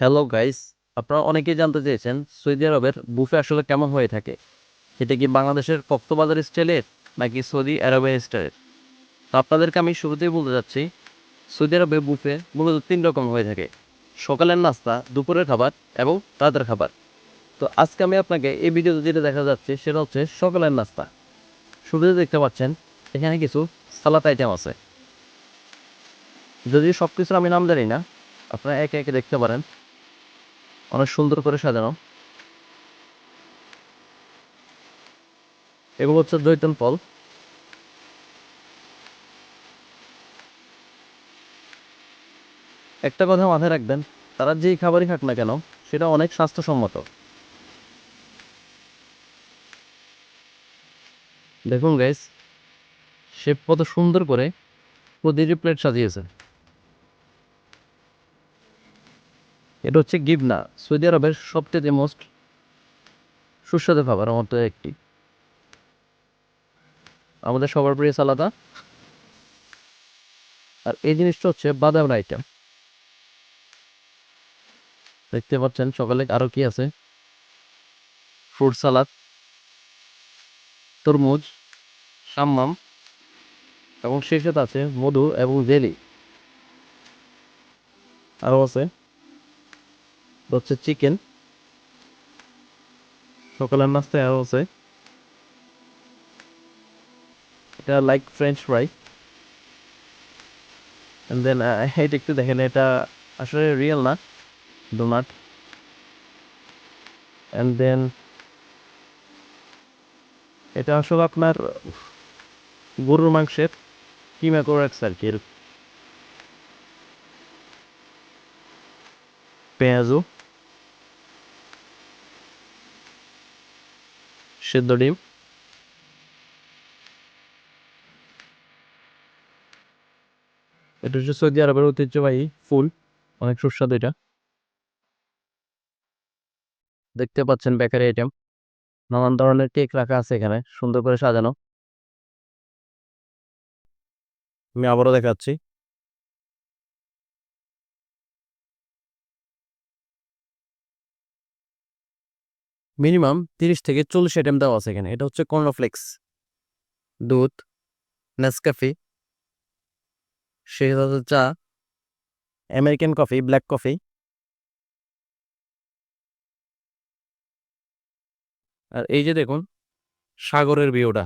Hello guys আপনারা অনেকেই জানতে চেয়েছেন সৌদি আরবের বুফে আসলে কেমন হয়ে থাকে। এটা কি বাংলাদেশের কক্তবাজার স্টাইলের নাকি সৌদি আরবের স্টাইলের? তো আপনাদেরকে আমি শুরুতেই বলতে যাচ্ছি, সৌদি আরবে বুফে মূলত তিন রকম হয়ে থাকে। সকালের নাস্তা, দুপুরের খাবার এবং রাতের খাবার। তো আজকে আমি আপনাকে এই ভিডিওতে যেটা দেখা যাচ্ছে, সেটা হচ্ছে সকালের নাস্তা। শুরুতে দেখতে পাচ্ছেন, এখানে কিছু সালাদ আইটেম আছে। যদি সব কিছুর আমি নাম জানি না, আপনারা একে একে দেখতে পারেন। অনেক সুন্দর করে সাজানো। এগুলো হচ্ছে দৈতন ফল একটা কথা মাথায় রাখবেন, তারা যেই খাবারই খাক না কেন, সেটা অনেক স্বাস্থ্যসম্মত। দেখুন গাইস শেফ কত সুন্দর করে প্রতিটি প্লেট সাজিয়েছে। এটা হচ্ছে গিবনা, সৌদি আরবের সবচেয়ে মোস্ট সুস্বাদু খাবার মধ্যে একটি। আমাদের সবার প্রিয় সালাদা আর এই জিনিসটা হচ্ছে বাদাম আইটেম দেখতে পাচ্ছেন সকালে আরও কি আছে? ফ্রুট সালাদ তরমুজ, সাম্মাম, এবং শেষে আছে মধু এবং জেলি। আরও আছে। হচ্ছে চিকেন। সকালের নাস্তায় আরও আছে। এটা like French fry and then এটা একটু দেখেন, এটা আসলে রিয়েল না ডোনাট অ্যান্ড দেন এটা আসলে আপনার গরুর মাংসের কিমা করে রাখছে আর কি এরকম। সেদ্ধ ডিম। এটা হচ্ছে সৌদি আরবের ঐতিহ্যবাহী ফুল, অনেক সুস্বাদু এটা। দেখতে পাচ্ছেন বেকারি আইটেম নানান ধরনের কেক রাখা আছে এখানে, সুন্দর করে সাজানো। আমি আবারও দেখাচ্ছি। মিনিমাম তিরিশ থেকে চল্লিশ আইটেম দেওয়া আছে এখানে। এটা হচ্ছে কর্নফ্লেক্স দুধ নেসকাফি সেটা চা আমেরিকান কফি ব্ল্যাক কফি আর এই যে দেখুন, সাগরের ভিউটা